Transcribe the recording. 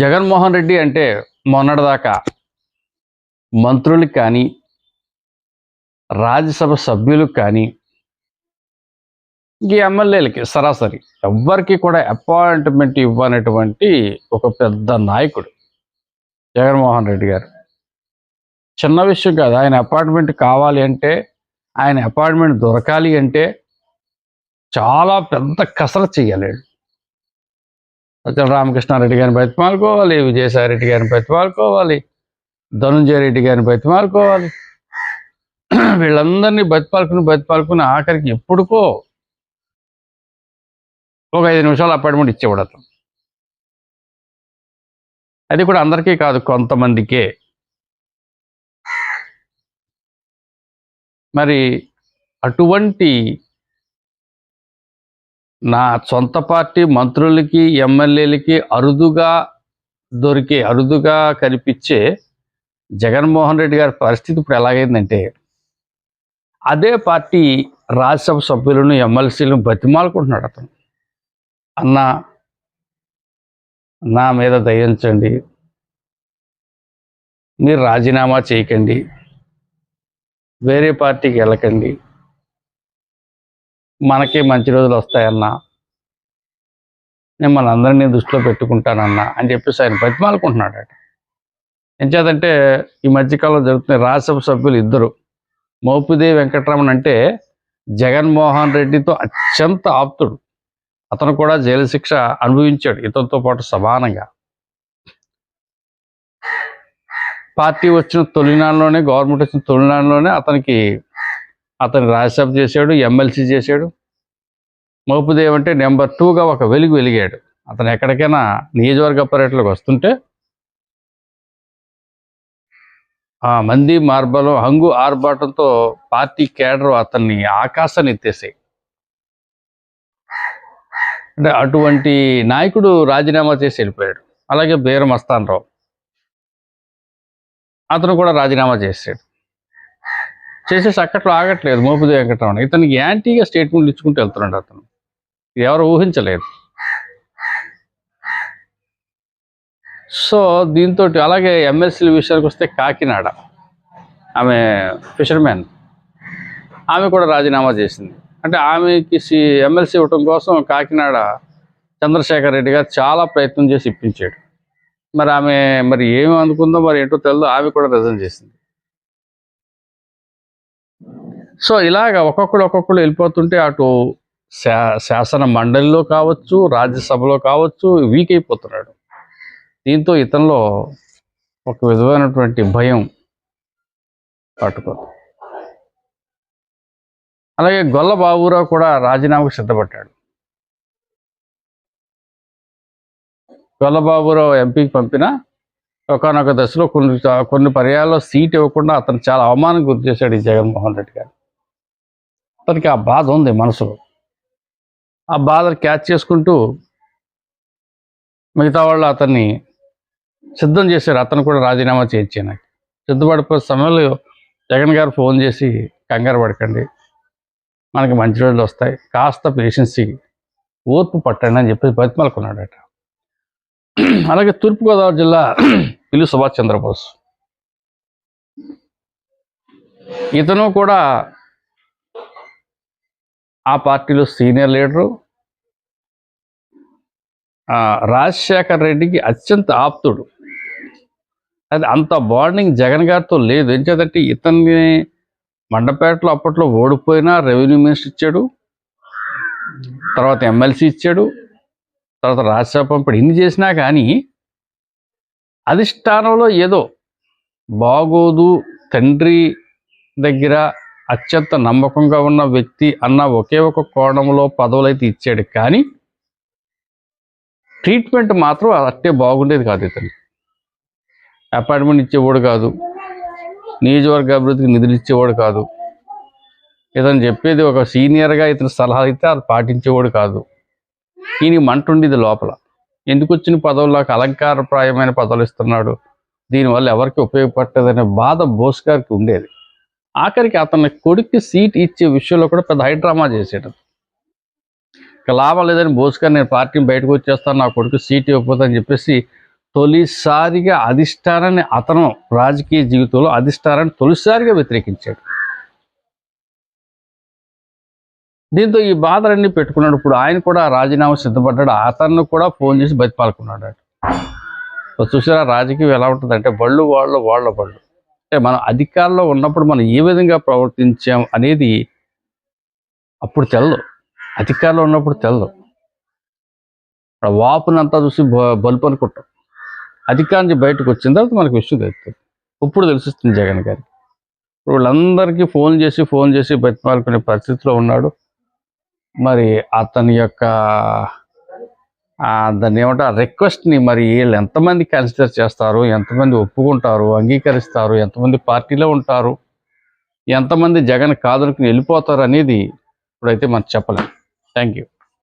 జగన్మోహన్ రెడ్డి అంటే మొన్నటిదాకా మంత్రులకు కానీ రాజ్యసభ సభ్యులకు కానీ ఈ ఎమ్మెల్యేలకి సరాసరి ఎవ్వరికి కూడా అపాయింట్మెంట్ ఇవ్వనటువంటి ఒక పెద్ద నాయకుడు జగన్మోహన్ రెడ్డి గారు. చిన్న విషయం కాదు ఆయన అపాయింట్మెంట్ కావాలి అంటే ఆయన అపాయింట్మెంట్ దొరకాలి అంటే చాలా పెద్ద కసరత్ చేయాలి. వీళ్ళు. రామకృష్ణారెడ్డి గారిని బతిమాలుకోవాలి విజయసాయి రెడ్డి గారిని బతిమాలుకోవాలి ధనుంజయ రెడ్డి గారిని బతిమాలుకోవాలి వీళ్ళందరినీ బతిపాలుకుని బతిపాలుకుని ఆఖరికి ఎప్పుడుకో ఒక ఐదు నిమిషాలు అపాయింట్మెంట్ ఇచ్చేవాడు అతను అది కూడా అందరికీ కాదు కొంతమందికే మరి అటువంటి నా సొంత పార్టీ మంత్రులకి ఎమ్మెల్యేలకి అరుదుగా దొరికే అరుదుగా కనిపించే జగన్మోహన్ రెడ్డి గారి పరిస్థితి ఇప్పుడు ఎలాగైందంటే అదే పార్టీ రాజ్యసభ సభ్యులను ఎమ్మెల్సీలను బతిమాలుకుంటున్నాడు అతను. అన్న నా మీద దయించండి మీరు రాజీనామా చేయకండి. వేరే పార్టీకి వెళ్ళకండి. మనకే మంచి రోజులు వస్తాయన్నా నేను మన అందరినీ దృష్టిలో పెట్టుకుంటానన్నా అని చెప్పేసి ఆయన బతిమాలుకుంటున్నాడట. ఎంచేదంటే ఈ మధ్యకాలంలో జరుగుతున్న రాజ్యసభ సభ్యులు ఇద్దరు. మోపిదేవి వెంకటరమణ అంటే జగన్మోహన్ రెడ్డితో అత్యంత ఆప్తుడు. అతను కూడా జైలు శిక్ష అనుభవించాడు. ఇతనితో పాటు సమానంగా. పార్టీ వచ్చిన తొలినాడులోనే గవర్నమెంట్ వచ్చిన తొలినాడులోనే అతనికి అతను రాజ్యసభ చేశాడు ఎమ్మెల్సీ చేశాడు. మోపుదేవ్ అంటే నెంబర్ టూగా ఒక వెలుగు వెలిగాడు. అతను ఎక్కడికైనా నియోజకవర్గ పర్యటనకు వస్తుంటే ఆ మంది మార్బలం హంగు ఆర్భాటంతో పార్టీ కేడర్ అతన్ని ఆకాశాన్ని ఎత్తేసాయి అంటే అటువంటి నాయకుడు రాజీనామా చేసి వెళ్ళిపోయాడు. అలాగే బీరం మస్తానరావు అతను కూడా రాజీనామా చేశాడు. చేసేసి అక్కట్లో ఆగట్లేదు మోపిది వెంకటరమణ. ఇతనికి యాంటీగా స్టేట్మెంట్ ఇచ్చుకుంటూ వెళ్తున్నాడు అతను. ఎవరు ఊహించలేదు. సో దీంతో అలాగే ఎమ్మెల్సీల విషయానికి వస్తే కాకినాడ. ఆమె ఫిషర్మ్యాన్ ఆమె కూడా రాజీనామా చేసింది. అంటే ఆమెకి సి- ఎమ్మెల్సీ ఇవ్వటం కోసం కాకినాడ చంద్రశేఖర్ రెడ్డి గారు చాలా ప్రయత్నం చేసి ఇప్పించాడు. మరి ఆమె మరి ఏమి అనుకుందో మరి ఏంటో తెలియదు ఆమె కూడా రిజైన్ చేసింది. సో ఇలాగ ఒక్కొక్కడు ఒక్కొక్కడు వెళ్ళిపోతుంటే అటు శా శాసన మండలిలో కావచ్చు రాజ్యసభలో కావచ్చు వీక్ అయిపోతున్నాడు. దీంతో ఇతనిలో ఒక విధమైనటువంటి భయం పట్టుకో అలాగే గొల్ల బాబురావు కూడా రాజీనామాకు సిద్ధపడ్డాడు. గొల్ల బాబురావు ఎంపీకి పంపిన ఒకనొక దశలో కొన్ని కొన్ని పర్యాల్లో సీట్ ఇవ్వకుండా అతను చాలా అవమానం గురి చేశాడు ఈ జగన్మోహన్ రెడ్డి గారు. అతనికి ఆ బాధ ఉంది మనసులో. ఆ బాధను క్యాచ్ చేసుకుంటూ మిగతా వాళ్ళు అతన్ని సిద్ధం చేశారు. అతను కూడా రాజీనామా చేయించాను నాకు. సిద్ధపడిపోయే సమయంలో జగన్ గారు ఫోన్ చేసి కంగారు పడకండి మనకి మంచి రోజులు వస్తాయి. కాస్త పేషెన్సీ ఓర్పు పట్టండి అని చెప్పి బతిమలుకున్నాడట. అలాగే తూర్పుగోదావరి జిల్లా పిల్లి సుభాష్ చంద్రబోస్. ఇతను కూడా ఆ పార్టీలో సీనియర్ లీడరు ఆ, రాజశేఖర్ రెడ్డికి అత్యంత ఆప్తుడు. అది అంత బాండింగ్ జగన్ గారితో లేదు. ఏం ఇతన్ని మండపేటలో అప్పట్లో ఓడిపోయినా రెవెన్యూ మినిస్టర్ ఇచ్చాడు తర్వాత ఎమ్మెల్సీ ఇచ్చాడు తర్వాత రాజ్యసభ పంపిణీ ఇన్ని చేసినా కానీ అధిష్టానంలో ఏదో బాగోదు తండ్రి దగ్గర అత్యంత నమ్మకంగా ఉన్న వ్యక్తి అన్న ఒకే ఒక కోణంలో పదవులు అయితే ఇచ్చాడు. కానీ ట్రీట్మెంట్ మాత్రం అట్టే బాగుండేది కాదు ఇతను అపాయింట్మెంట్ ఇచ్చేవాడు కాదు. నియోజకవర్గ అభివృద్ధికి నిధులు ఇచ్చేవాడు కాదు. ఇతను చెప్పేది ఒక సీనియర్గా ఇతని సలహా అయితే అది పాటించేవాడు కాదు. ఈయన మంట ఉండేది లోపల. ఎందుకు వచ్చిన పదవులకు అలంకారప్రాయమైన పదవులు ఇస్తున్నాడు. దీనివల్ల ఎవరికి ఉపయోగపడలేదనే బాధ బోస్ గారికి ఉండేది. ఆఖరికి అతని కొడుకు సీట్ ఇచ్చే విషయంలో కూడా పెద్ద హైడ్రామా చేసేటది. ఇక లాభం లేదని బోస్ నేను పార్టీని బయటకు వచ్చేస్తాను నా కొడుకు సీట్ ఇవ్వకపోతే అని చెప్పేసి తొలిసారిగా అధిష్టానాన్ని అతను రాజకీయ జీవితంలో అధిష్టానాన్ని తొలిసారిగా వ్యతిరేకించాడు. దీంతో ఈ బాధలన్నీ పెట్టుకున్నాడు. ఇప్పుడు ఆయన కూడా రాజీనామా సిద్ధపడ్డాడు. అతన్ని కూడా ఫోన్ చేసి బతిపాలుకున్నాడు. చూసారా రాజకీయం ఎలా ఉంటుందంటే బళ్ళు వాళ్ళు వాళ్ళ బళ్ళు అంటే మనం అధికారంలో ఉన్నప్పుడు మనం ఏ విధంగా ప్రవర్తించాం అనేది అప్పుడు తెల్లదు అధికారంలో ఉన్నప్పుడు తెల్లదు ఇప్పుడు వాపునంతా చూసి బ- బలుపు అనుకుంటాం. అధికారం నుంచి బయటకు వచ్చిన తర్వాత మనకు విషయం తెలుస్తుంది. ఇప్పుడు తెలుస్తుంది జగన్ గారికి. ఇప్పుడు వీళ్ళందరికీ ఫోన్ చేసి ఫోన్ చేసి బతిమాలుకునే పరిస్థితిలో ఉన్నాడు. మరి అతని యొక్క దాన్ని ఏమంటారు? రిక్వెస్ట్ని మరి వీళ్ళు ఎంతమంది కన్సిడర్ చేస్తారు? ఎంతమంది ఒప్పుకుంటారు? అంగీకరిస్తారు? ఎంతమంది పార్టీలో ఉంటారు? ఎంతమంది జగన్ కాదులకు వెళ్ళిపోతారు అనేది ఇప్పుడైతే మనం చెప్పలేం. Thank you